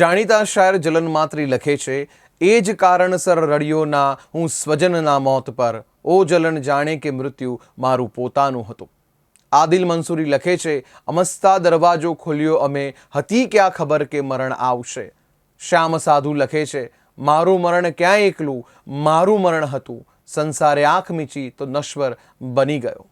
જાણીતા શાયર જલન માત્રી લખે છે, એ જ કારણસર રડિયોના, હું સ્વજનના મોત પર. ઓ જલન જાણે કે મૃત્યુ મારું પોતાનું હતું. આદિલ મંસૂરી લખે છે, અમસ્તા દરવાજો ખોલ્યો અમે, હતી ક્યાં ખબર કે મરણ આવશે. શ્યામ સાધુ લખે છે, મારું મરણ ક્યાં એકલું? મારું મરણ હતું. સંસારે આંખ મીચી તો નશ્વર બની ગયો.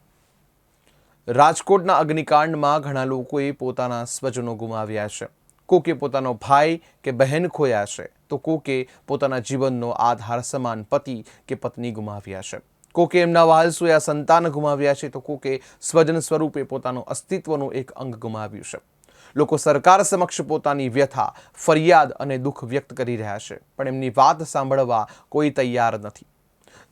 રાજકોટના અગ્નિકાંડમાં ઘણા લોકોએ પોતાના સ્વજનો ગુમાવ્યા છે. કોકે પોતાનો ભાઈ કે બહેન ખોયા છે, તો કોકે પોતાના જીવનનો આધાર સમાન પતિ કે પત્ની ગુમાવ્યા છે. કોકે એમના વાલસુયા સંતાન ગુમાવ્યા છે, તો કોકે સ્વજન સ્વરૂપે પોતાનું અસ્તિત્વનું એક અંગ ગુમાવ્યું છે. લોકો સરકાર સમક્ષ પોતાની વ્યથા, ફરિયાદ અને દુઃખ વ્યક્ત કરી રહ્યા છે, પણ એમની વાત સાંભળવા કોઈ તૈયાર નથી.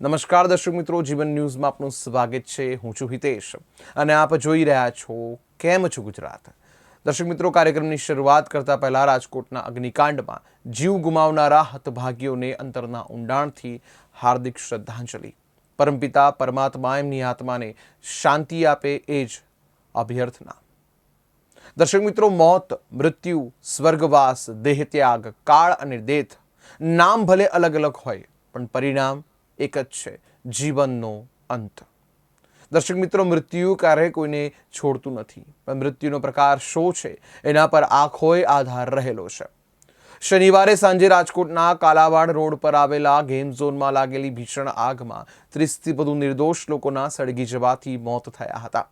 નમસ્કાર દર્શક મિત્રો, જીવન ન્યૂઝમાં આપનું સ્વાગત છે. હું છું હિતેશ અને આપ જોઈ રહ્યા છો કેમ છું ગુજરાત? દર્શક મિત્રો, કાર્યક્રમની શરૂઆત કરતા પહેલા રાજકોટના અગ્નિકાંડમાં જીવ ગુમાવનારા હતભાગીઓને અંતરના ઊંડાણથી હાર્દિક શ્રદ્ધાંજલિ. પરમપિતા પરમાત્મા એમની આત્માને શાંતિ આપે એ જ અભ્યર્થના. દર્શક મિત્રો, મોત, મૃત્યુ, સ્વર્ગવાસ, દેહત્યાગ, કાળ અને દેથ નામ ભલે અલગ અલગ હોય, પણ પરિણામ એક જ છે, જીવનનો અંત. દર્શક મિત્રો, મૃત્યુ ક્યારેય કોઈને છોડતું નથી, પણ મૃત્યુનો પ્રકાર શો છે એના પર આખોય આધાર રહેલો છે. શનિવારે સાંજે રાજકોટના કાલાવાડ રોડ પર આવેલા ગેમ ઝોનમાં લાગેલી ભીષણ આગમાં ત્રીસથી વધુ નિર્દોષ લોકોના સળગી જવાથી મોત થયા હતા.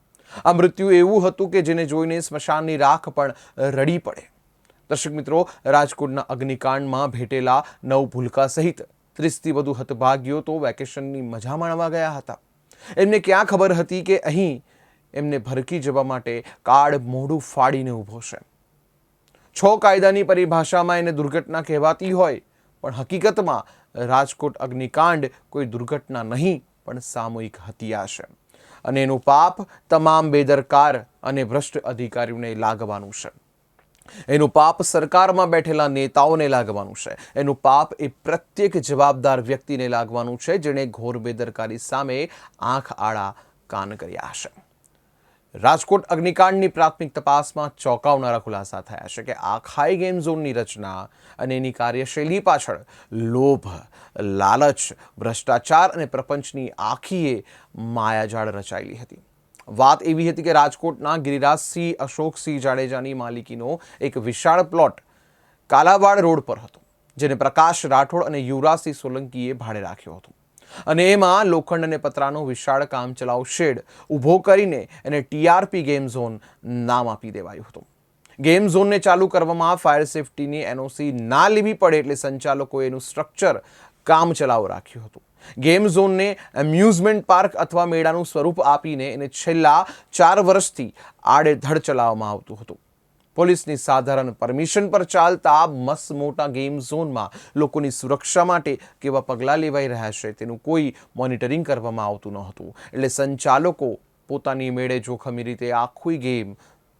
આ મૃત્યુ એવું હતું કે જેને જોઈને સ્મશાનની રાખ પણ રડી પડે. દર્શક મિત્રો, રાજકોટના અગ્નિકાંડમાં ભેટેલા નવ ભૂલકા સહિત ત્રીસથી વધુ હતભાગીઓ તો વેકેશનની મજા માણવા ગયા હતા. એમને ક્યાં ખબર હતી કે અહીં એમને ભરકી જવા માટે કાળ મોઢું ફાડીને ઊભો છે. છ કાયદાની પરિભાષામાં એને દુર્ઘટના કહેવાતી હોય, પણ હકીકતમાં રાજકોટ અગ્નિકાંડ કોઈ દુર્ઘટના નહીં, પણ સામૂહિક હત્યા છે. અને એનું પાપ તમામ બેદરકાર અને ભ્રષ્ટ અધિકારીઓને લાગવાનું છે. એનું પાપ સરકારમાં બેઠેલા નેતાઓને લાગવાનું છે. એનું પાપ એ પ્રત્યેક જવાબદાર વ્યક્તિને લાગવાનું છે, જેણે ઘોર બેદરકારી સામે આંખ આડા કાન કર્યા હશે. રાજકોટ અગ્નિકાંડની પ્રાથમિક તપાસમાં ચોંકાવનારા ખુલાસા થયા છે કે આખાઈ ગેમ ઝોનની રચના અને એની કાર્યશૈલી પાછળ લોભ, લાલચ, ભ્રષ્ટાચાર અને પ્રપંચની આખીએ માયાજાળ રચાયેલી હતી. વાત એવી હતી કે રાજકોટના ગિરિરાજસિંહ અશોકસિંહ જાડેજાની માલિકીનો એક વિશાળ પ્લોટ કાલાવાડ રોડ પર હતો, જેને પ્રકાશ રાઠોડ અને યુવરાજસિંહ સોલંકીએ ભાડે રાખ્યો હતો. અને એમાં લોખંડ અને પતરાનો વિશાળ કામચલાઉ શેડ ઊભો કરીને એને ટીઆરપી ગેમ ઝોન નામ આપી દેવાયું હતું. ગેમ ઝોનને ચાલુ કરવામાં ફાયર સેફટીની એનઓસી ના લેવી પડે એટલે સંચાલકોએ એનું સ્ટ્રક્ચર કામચલાઉ રાખ્યું હતું. ગેમ ઝોનને એમ્યુઝમેન્ટ પાર્ક અથવા મેળાનું સ્વરૂપ આપીને એને છેલ્લા ચાર વર્ષથી આડેધડ ચલાવવામાં આવતું હતું. પોલીસની સાધારણ પરમિશન પર ચાલતા મસ્ત મોટા ગેમ ઝોનમાં લોકોની સુરક્ષા માટે કેવા પગલાં લેવાઈ રહ્યા છે તેનું કોઈ મોનિટરિંગ કરવામાં આવતું ન હતું એટલે સંચાલકો પોતાની મેળે જોખમી રીતે આખું ગેમ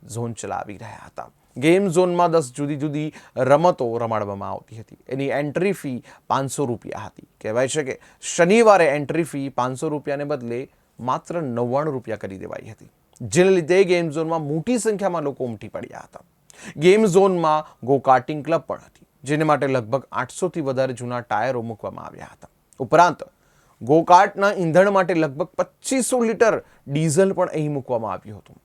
ઝોન ચલાવી રહ્યા હતા. ગેમ ઝોનમાં દસ જુદી જુદી રમતો રમાડવામાં આવતી હતી. એની એન્ટ્રી ફી પાંચસો રૂપિયા હતી. કહેવાય છે કે શનિવારે એન્ટ્રી ફી પાંચસો રૂપિયાને બદલે માત્ર નવ્વાણું રૂપિયા કરી દેવાઈ હતી. જેને લીધે ગેમ ઝોનમાં મોટી સંખ્યામાં લોકો ઉમટી પડ્યા હતા. ગેમ ઝોનમાં ગો કાર્ટિંગ ક્લબ પણ હતી, જેને માટે લગભગ આઠસોથી વધારે જૂના ટાયરો મૂકવામાં આવ્યા હતા. ઉપરાંત ગોકાર્ટના ઈંધણ માટે લગભગ પચીસો લીટર ડીઝલ પણ અહીં મૂકવામાં આવ્યું હતું.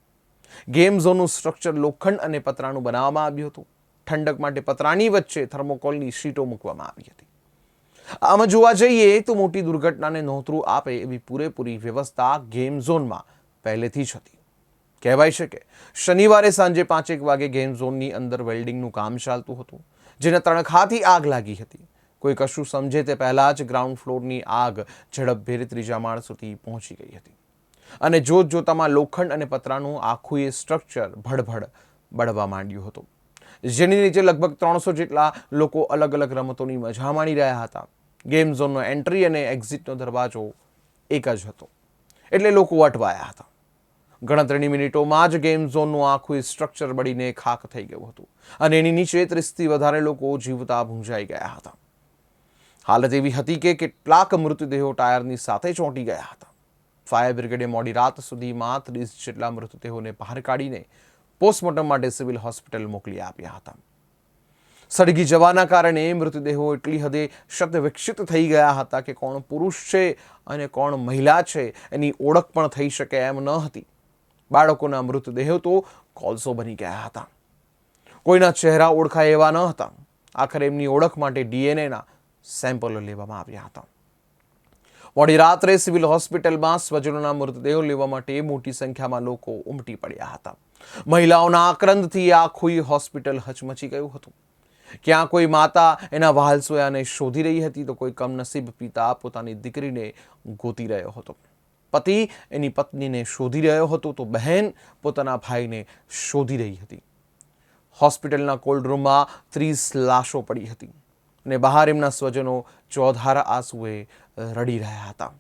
ગેમ ઝોનનું સ્ટ્રક્ચર લોખંડ અને પતરાનું બનાવવામાં આવ્યું હતું. ઠંડક માટે પતરાની વચ્ચે થર્મોકોલની શીટો મૂકવામાં આવી હતી. આમાં જોવા જઈએ તો મોટી દુર્ઘટનાને નોતરું આપે એવી પૂરેપૂરી વ્યવસ્થા ગેમ ઝોનમાં પહેલેથી જ હતી. કહેવાય છે કે શનિવારે સાંજે પાંચેક વાગે ગેમ ઝોનની અંદર વેલ્ડિંગનું કામ ચાલતું હતું, જેને તણખાથી આગ લાગી હતી. કોઈ કશું સમજે તે પહેલાં જ ગ્રાઉન્ડ ફ્લોરની આગ ઝડપભેર ત્રીજા માળ સુધી પહોંચી ગઈ હતી. અને જોત જોતામાં લોખંડ અને પતરાનું આખું એ સ્ટ્રક્ચર ભડભડ બળવા માંડ્યું હતું. જેની નીચે લગભગ ત્રણસો જેટલા લોકો અલગ અલગ રમતોની મજા માણી રહ્યા હતા. ગેમ ઝોનનો એન્ટ્રી અને એક્ઝિટનો દરવાજો એક જ હતો. એટલે લોકો અટવાયા હતા. ગણતરીની મિનિટોમાં જ ગેમ ઝોનનું આખું સ્ટ્રક્ચર બળીને ખાક થઈ ગયું હતું. અને એની નીચે ત્રીસથી વધારે લોકો જીવતા ભૂંજાઈ ગયા હતા. હાલત એવી હતી કે કેટલાક મૃતદેહો ટાયરની સાથે ચોંટી ગયા હતા. ફાયર બ્રિગેડે મોડી રાત સુધીમાં ત્રીસ જેટલા મૃતદેહોને બહાર કાઢીને પોસ્ટમોર્ટમ માટે સિવિલ હોસ્પિટલ મોકલી આપ્યા હતા. સળગી જવાના કારણે મૃતદેહો એટલી હદે શતવિક્ષિત થઈ ગયા હતા કે કોણ પુરુષ છે અને કોણ મહિલા છે એની ઓળખ પણ થઈ શકે એમ ન હતી. બાળકોના મૃતદેહો તો કોલસો બની ગયા હતા. કોઈના ચહેરા ઓળખાય એવા ન હતા. આખરે એમની ઓળખ માટે ડીએનએના સેમ્પલો લેવામાં આવ્યા હતા. મોડી રાત્રે સિવિલ હોસ્પિટલમાં સ્વજનોના મૃતદેહો લેવા માટે મોટી સંખ્યામાં લોકો ઉમટી પડ્યા હતા. મહિલાઓના આક્રંદથી આખું હોસ્પિટલ હચમચી ગયું હતું. ક્યાં કોઈ માતા એના વહાલ સોયાને શોધી રહી હતી તો કોઈ કમનસીબ પિતા પોતાની દીકરીને ગોતી રહ્યો હતો. પતિ એની પત્નીને શોધી રહ્યો હતો તો બહેન પોતાના ભાઈને શોધી રહી હતી. હોસ્પિટલના કોલ્ડ રૂમમાં ત્રીસ લાશો પડી હતી. અને બહાર એમના સ્વજનો ચોધારા આંસુએ રડી રહ્યા હતા.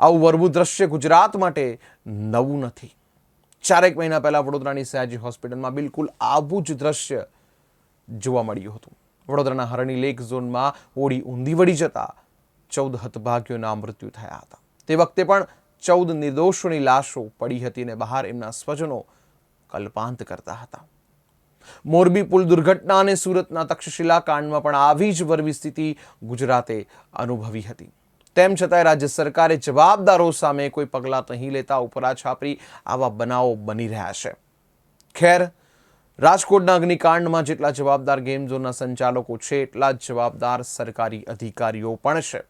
આવું વરવું દ્રશ્ય ગુજરાત માટે નવું નથી. ચારેક મહિના પહેલાં વડોદરાની સયાજી હોસ્પિટલમાં બિલકુલ આવું જ દ્રશ્ય જોવા મળ્યું હતું. વડોદરાના હરણી લેક ઝોનમાં ઓળી ઊંધી વળી જતા ચૌદ હતભાગ્યોના મૃત્યુ થયા હતા. તે વખતે પણ ચૌદ નિર્દોષોની લાશો પડી હતી અને બહાર એમના સ્વજનો કલ્પાંત કરતા હતા. મોરબી પુલ દુર્ઘટના અને સુરતના તક્ષશિલા કાંડમાં પણ આવી જ વરવી સ્થિતિ ગુજરાતે અનુભવી હતી. તેમ છતાંય રાજ્ય સરકારે જવાબદારો સામે કોઈ પગલાં નહીં લેતા ઉપરા છાપરી આવા બનાવો બની રહ્યા છે. ખેર, રાજકોટના અગ્નિકાંડમાં જેટલા જવાબદાર ગેમ ઝોનના સંચાલકો છે, એટલા જ જવાબદાર સરકારી અધિકારીઓ પણ છે.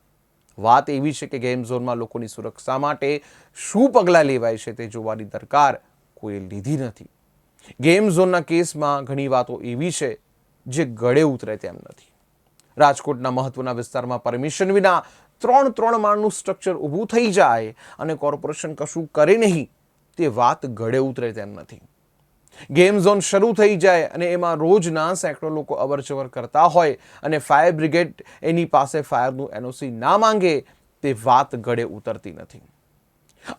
વાત એવી છે કે ગેમ ઝોનમાં લોકોની સુરક્ષા માટે શું પગલાં લેવાય છે તે જોવાની દરકાર કોઈએ લીધી નથી. ગેમ ઝોનના કેસમાં ઘણી વાતો એવી છે જે ગળે ઉતરે તેમ નથી. રાજકોટના મહત્વના વિસ્તારમાં પરમિશન વિના ત્રણ ત્રણ માળનું સ્ટ્રક્ચર ઊભું થઈ જાય અને કોર્પોરેશન કશું કરે નહીં, તે વાત ગળે ઉતરે તેમ નથી. ગેમ ઝોન શરૂ થઈ જાય અને એમાં રોજના સેંકડો લોકો અવરજવર કરતા હોય અને ફાયર બ્રિગેડ એની પાસે ફાયરનું એનઓસી ના માંગે, તે વાત ગળે ઉતરતી નથી.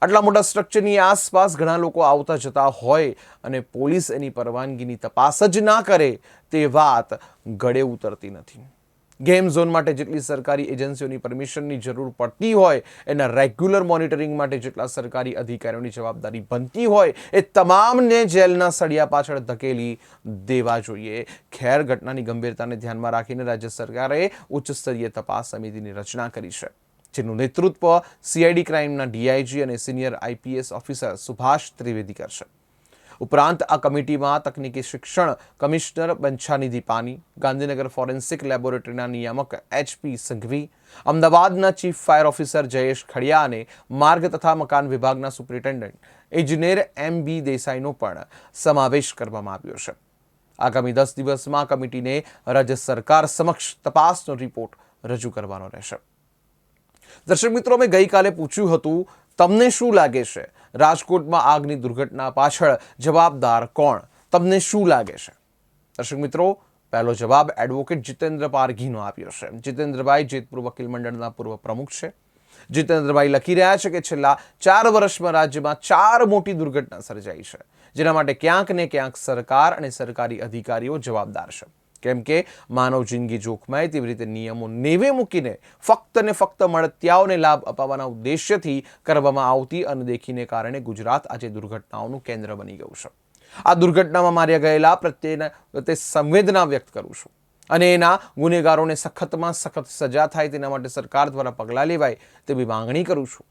આટલા મોટા સ્ટ્રક્ચરની આસપાસ ઘણા લોકો આવતા જતા હોય અને પોલીસ એની પરવાનગીની તપાસ જ ના કરે તે વાત ગળે ઉતરતી નથી. ગેમ ઝોન માટે જેટલી સરકારી એજન્સીઓની પરમિશનની જરૂર પડતી હોય, એના રેગ્યુલર મોનિટરિંગ માટે જેટલા સરકારી અધિકારીઓની જવાબદારી બનતી હોય, એ તમામને જેલના સળિયા પાછળ ધકેલી દેવા જોઈએ. ખેર ઘટનાની ગંભીરતાને ધ્યાનમાં રાખીને રાજ્ય સરકારે ઉચ્ચ સ્તરીય તપાસ સમિતિની રચના કરી છે. જેનું નેતૃત્વ સીઆઈડી ક્રાઇમના ડીઆઈજી અને senior IPS officer Subhash Trivedi કરશે. ઉપરાંત આ કમિટીમાં તકનીકી શિક્ષણ કમિશનર બંછાનિધિ પાની ગાંધીનગર ફોરેન્સિક લેબોરેટરીના નિયામક એચપી સંઘવી, અમદાવાદના chief fire officer Jayesh Khadiya અને માર્ગ તથા મકાન વિભાગના સુપ્રિન્ટેન્ડન્ટ ઇજનેર એમ બી દેસાઈનો પણ સમાવેશ કરવામાં આવ્યો છે. આગામી દસ દિવસમાં કમિટીને રાજ્ય સરકાર સમક્ષ તપાસનો રિપોર્ટ રજૂ કરવાનો રહેશે. દર્શક મિત્રો મેં ગઈકાલે પૂછ્યું હતું, તમને શું લાગે છે? રાજકોટમાં આગની દુર્ઘટના પાછળ જવાબદાર કોણ? તમને શું લાગે છે? દર્શક મિત્રો, પહેલો જવાબ એડવોકેટ જીતેન્દ્ર પારઘીનો આપ્યો છે. જીતેન્દ્રભાઈ જેતપુર વકીલ મંડળના પૂર્વ પ્રમુખ છે. જીતેન્દ્રભાઈ લખી રહ્યા છે કે છેલ્લા ચાર વર્ષમાં રાજ્યમાં ચાર મોટી દુર્ઘટના સર્જાઈ છે, જેના માટે ક્યાંક ને ક્યાંક સરકાર અને સરકારી અધિકારીઓ જવાબદાર છે. કેમ કે માનવ જિંદગી જોખમાય, તેવી રીતે નિયમો નેવે મૂકીને ફક્ત ને ફક્ત મળતિયાઓને લાભ અપાવવાના ઉદ્દેશ્યથી કરવામાં આવતી અનદેખીને કારણે ગુજરાત આજે દુર્ઘટનાઓનું કેન્દ્ર બની ગયું છે. આ દુર્ઘટનામાં માર્યા ગયેલા પ્રત્યેના તે સંવેદના વ્યક્ત કરું છું. અને એના ગુનેગારોને સખતમાં સખત સજા થાય તેના માટે સરકાર દ્વારા પગલાં લેવાય તેવી માંગણી કરું છું.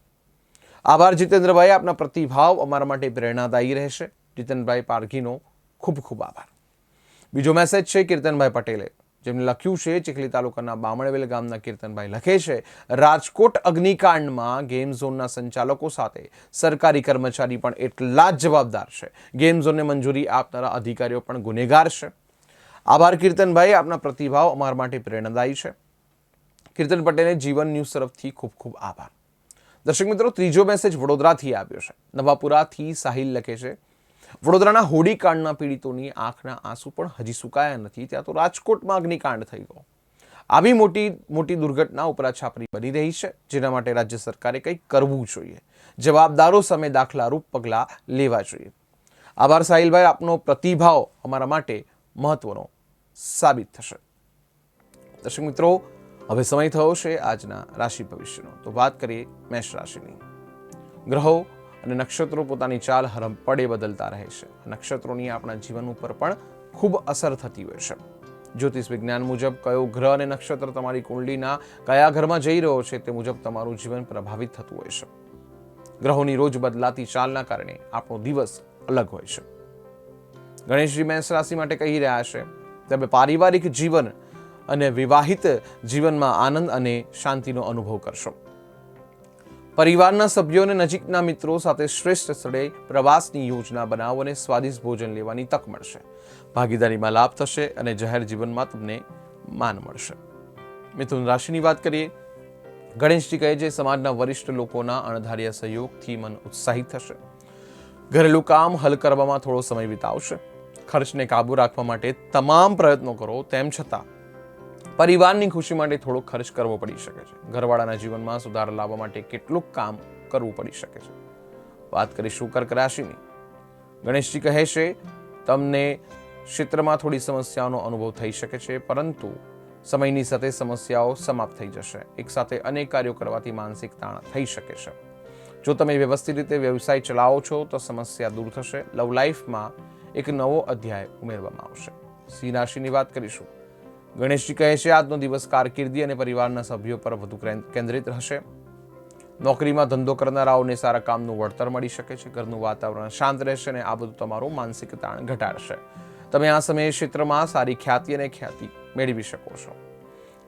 આભાર જીતેન્દ્રભાઈ, આપના પ્રતિભાવ અમારા માટે પ્રેરણાદાયી રહેશે. જીતેન્દ્રભાઈ પારઘીનો ખૂબ ખૂબ આભાર. બીજો મેસેજ છે કીર્તનભાઈ પટેલે જેમને લખ્યું છે, ચીખલી તાલુકાના બામણવેલ ગામના કીર્તનભાઈ લખે છે, રાજકોટ અગ્નિકાંડમાં ગેમ ઝોનના સંચાલકો સાથે સરકારી કર્મચારી પણ એટલા જ જવાબદાર છે. ગેમ ઝોનને મંજૂરી આપનારા અધિકારીઓ પણ ગુનેગાર છે. આભાર કીર્તનભાઈ, આપના પ્રતિભાવ અમારા માટે પ્રેરણાદાયી છે. કીર્તન પટેલે જીવન ન્યૂઝ તરફથી ખૂબ ખૂબ આભાર. દર્શક મિત્રો, ત્રીજો મેસેજ વડોદરાથી આવ્યો છે. નવાપુરાથી સાહિલ લખે છે વડોદરાના હોડીકાંડના પીડિતોની આંખના આંસુ પણ હજી સુકાયા નથી, ત્યાં તો રાજકોટમાં અગ્નિકાંડ થઈ ગયો. આવી મોટી મોટી દુર્ઘટના ઉપરા છાપરી બની રહી છે, જેના માટે રાજ્ય સરકારે કંઈક કરવું જોઈએ. જવાબદારો સામે દાખલારૂપ પગલાં લેવા જોઈએ. આભાર સાહિલભાઈ, આપનો પ્રતિભાવ અમારા માટે મહત્વનો સાબિત થશે. દર્શક મિત્રો, હવે સમય થયો છે આજના રાશિ ભવિષ્યનો. તો વાત કરીએ મેષ રાશિની. ગ્રહો અને નક્ષત્રો પોતાની ચાલ હરમ પડે બદલતા રહે છે. નક્ષત્રોની આપણા જીવન ઉપર પણ ખૂબ અસર થતી હોય છે. જ્યોતિષ વિજ્ઞાન મુજબ કયો ગ્રહ અને નક્ષત્ર તમારી કુંડલીના કયા ઘરમાં જઈ રહ્યો છે તે મુજબ તમારું જીવન પ્રભાવિત થતું હોય છે. ગ્રહોની રોજ બદલાતી ચાલના કારણે આપણો દિવસ અલગ હોય છે. ગણેશજી મેષ રાશિ માટે કહી રહ્યા છે, તમે પારિવારિક જીવન અને વિવાહિત જીવનમાં આનંદ અને શાંતિનો અનુભવ કરશો. પરિવારના સભ્યોને નજીકના મિત્રો સાથે શ્રેષ્ઠ સ્થળે પ્રવાસની યોજના બનાવો અને સ્વાદિષ્ટ ભોજન લેવાની તક મળશે. ભાગીદારીમાં લાભ થશે અને જાહેર જીવનમાં તમને માન મળશે. મિથુન રાશિની વાત કરીએ, ગણેશજી કહે છે, સમાજના વરિષ્ઠ લોકોના અણધાર્યા સહયોગથી મન ઉત્સાહિત થશે. ઘરેલું કામ હલ કરવામાં થોડો સમય વિતાવશે. ખર્ચને કાબુ રાખવા માટે તમામ પ્રયત્નો કરો, તેમ છતાં પરિવારની ખુશી માટે થોડો ખર્ચ કરવો પડી શકે છે. ઘરવાળાના જીવનમાં સુધાર લાવવા માટે કેટલુંક કામ કરવું પડી શકે છે. વાત કરીશું કર્ક રાશિની. ગણેશજી કહે છે, તમને ક્ષેત્રમાં થોડી સમસ્યાઓનો અનુભવ થઈ શકે છે, પરંતુ સમયની સાથે સમસ્યાઓ સમાપ્ત થઈ જશે. એકસાથે અનેક કાર્યો કરવાથી માનસિક તાણ થઈ શકે છે. જો તમે વ્યવસ્થિત રીતે વ્યવસાય ચલાવો છો, તો સમસ્યા દૂર થશે. લવ લાઈફમાં એક નવો અધ્યાય ઉમેરવામાં આવશે. સિંહ રાશિની વાત કરીશું. ગણેશજી કહે છે, આજનો દિવસ કારકિર્દી અને પરિવારના સભ્યો પર વધુ કેન્- કેન્દ્રિત રહેશે. નોકરીમાં ધંધો કરનારાઓને સારા કામનું વળતર મળી શકે છે, ઘરનું વાતાવરણ શાંત રહેશે અને આ બધું તમારું માનસિક તાણ ઘટાડશે. તમે આ સમયે ક્ષેત્રમાં સારી ખ્યાતિ અને ખ્યાતિ મેળવી શકો છો.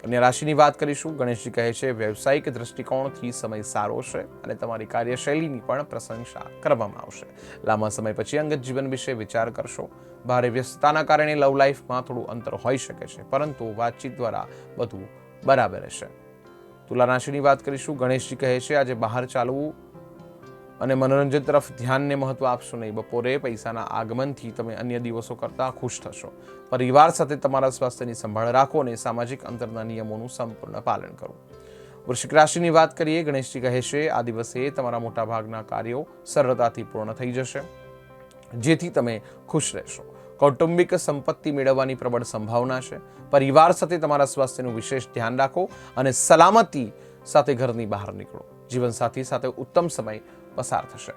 કન્યા રાશિની વાત કરીશું. ગણેશજી કહે છે, વ્યવસાયિક દ્રષ્ટિકોણથી સમય સારો છે અને તમારી કાર્યશૈલીની પણ પ્રશંસા કરવામાં આવશે. લાંબા સમય પછી અંગત જીવન વિશે વિચાર કરશો. ભારે વ્યસ્તતાના કારણે લવ લાઈફમાં થોડું અંતર હોઈ શકે છે, પરંતુ વાતચીત દ્વારા બધું બરાબર રહેશે. તુલા રાશિની વાત કરીશું. ગણેશજી કહે છે, આજે બહાર ચાલવું અને મનોરંજન તરફ ધ્યાનને મહત્વ આપશો નહીં. બપોરે પૈસાના આગમનથી તમે અન્ય દિવસો કરતાં ખુશ થશો. પરિવાર સાથે તમારા સ્વાસ્થ્યની સંભાળ રાખો અને સામાજિક અંતરના નિયમોનું સંપૂર્ણ પાલન કરો. વૃશ્ચિક રાશિની વાત કરીએ, ગણેશજી કહે છે, આ દિવસે તમારા મોટાભાગના કાર્યો સરળતાથી પૂર્ણ થઈ જશે, જેથી તમે ખુશ રહેશો. કૌટુંબિક સંપત્તિ મેળવવાની પ્રબળ સંભાવના છે. પરિવાર સાથે તમારા સ્વાસ્થ્યનું વિશેષ ધ્યાન રાખો અને સલામતી સાથે ઘરની બહાર નીકળો. જીવનસાથી સાથે ઉત્તમ સમય પસાર થશે.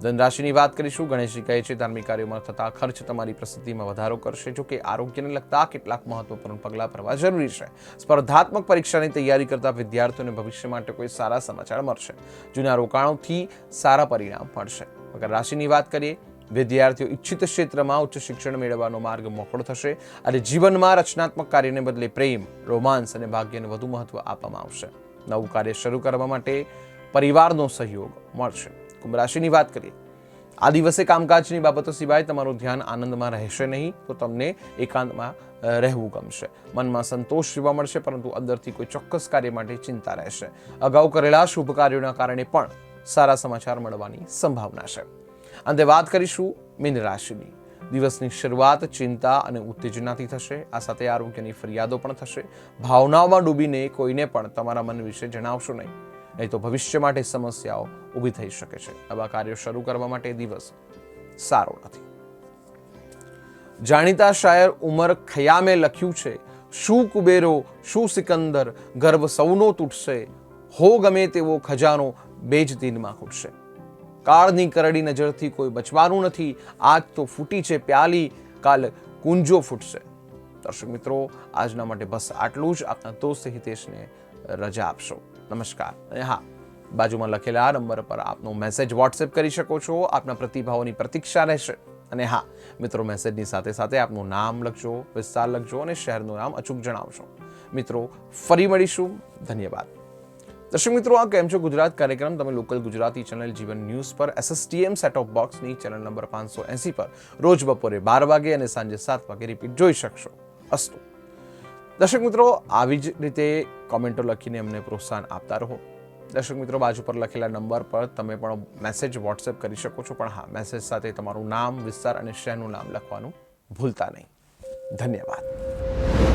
ધનરાશિની વાત કરીશું. ગણેશજી કહે છે, ધાર્મિક કાર્યોમાં થતા ખર્ચ તમારી પ્રસિદ્ધિમાં વધારો કરશે. જો કે આરોગ્યને લગતા કેટલાક મહત્વપૂર્ણ પગલાં ભરવા જરૂરી છે. સ્પર્ધાત્મક પરીક્ષાની તૈયારી કરતા વિદ્યાર્થીઓને ભવિષ્ય માટે કોઈ સારા સમાચાર મળશે. જૂના રોકાણોથી સારા પરિણામ મળશે. મગર રાશિની વાત કરીએ, વિદ્યાર્થીઓ ઈચ્છિત ક્ષેત્રમાં ઉચ્ચ શિક્ષણ મેળવવાનો માર્ગ મોકળો થશે અને જીવનમાં રચનાત્મક કાર્યને બદલે પ્રેમ રોમાન્સ અને ભાગ્યને વધુ મહત્વ આપવામાં આવશે. નવું કાર્ય શરૂ કરવા માટે પરિવારનો સહયોગ મળશે. કુંભ રાશિની વાત કરીએ. આ દિવસે કામકાજની બાબતો સિવાય તમારું ધ્યાન આનંદમાં રહેશે નહીં, તો તમને એકાંતમાં રહેવું ગમશે. મનમાં સંતોષ જોવા મળશે, પરંતુ અંદરથી કોઈ ચોક્કસ કાર્ય માટે ચિંતા રહેશે. અગાઉ કરેલા શુભ કાર્યોના કારણે પણ સારા સમાચાર મળવાની સંભાવના છે. અંતે વાત કરીશું મીન રાશિની. દિવસની શરૂઆત ચિંતા અને ઉત્તેજનાથી થશે, આ સાથે આરોગ્યની ફરિયાદો પણ થશે. ભાવનાઓમાં ડૂબીને કોઈને પણ તમારા મન વિશે જણાવશો નહીં. નહીં તો ભવિષ્ય માટે સમસ્યાઓ ઊભી થઈ શકે છે. આવા કાર્યો શરૂ કરવા માટે દિવસ સારો નથી. જાણીતા શાયર ઉમર ખયામે લખ્યું છે, શું કુબેરો, શું સિકંદર ગર્વ સૌનો તૂટશે? હો ગમે તેવો ખજાનો બે જ દિનમાં ખૂટશે. કાળની કરડી નજરથી કોઈ બચવાનું નથી. આજ તો ફૂટી છે પ્યાલી, કાલ કુંજો ફૂટશે. દર્શક મિત્રો, આજના માટે બસ આટલું જ. આપના દોસ્ત હિતેશને રજા આપશો. નમસ્કાર. અને હા, બાજુમાં લખેલા આ નંબર પર આપનો મેસેજ વોટ્સએપ કરી શકો છો, આપના પ્રતિભાવોની પ્રતીક્ષા રહેશે. અને હા, મિત્રો મેસેજની સાથે સાથે આપનું નામ લખજો, વિસ્તાર લખજો અને શહેરનું નામ અચૂક જણાવશો મિત્રો, ફરી મળીશું. ધન્યવાદ. દર્શક મિત્રો, આ કેમ છો? ગુજરાત કાર્યક્રમ, તમે local Gujarati channel Jeevan news પર, એસએસટીએમ સેટ ઓફ બોક્સની ચેનલ નંબર પાંચસો એંસી પર રોજ બપોરે બાર વાગે અને સાંજે સાત વાગે રિપીટ જોઈ શકશો. અસ્તુ. દર્શક મિત્રો, આવી જ રીતે કોમેન્ટો લખીને અમને પ્રોત્સાહન આપતા રહો. દર્શક મિત્રો, બાજુ પર લખેલા નંબર પર તમે પણ મેસેજ વોટ્સએપ કરી શકો છો, પણ હા મેસેજ સાથે તમારું નામ, વિસ્તાર અને શહેરનું નામ લખવાનું ભૂલતા નહીં. ધન્યવાદ.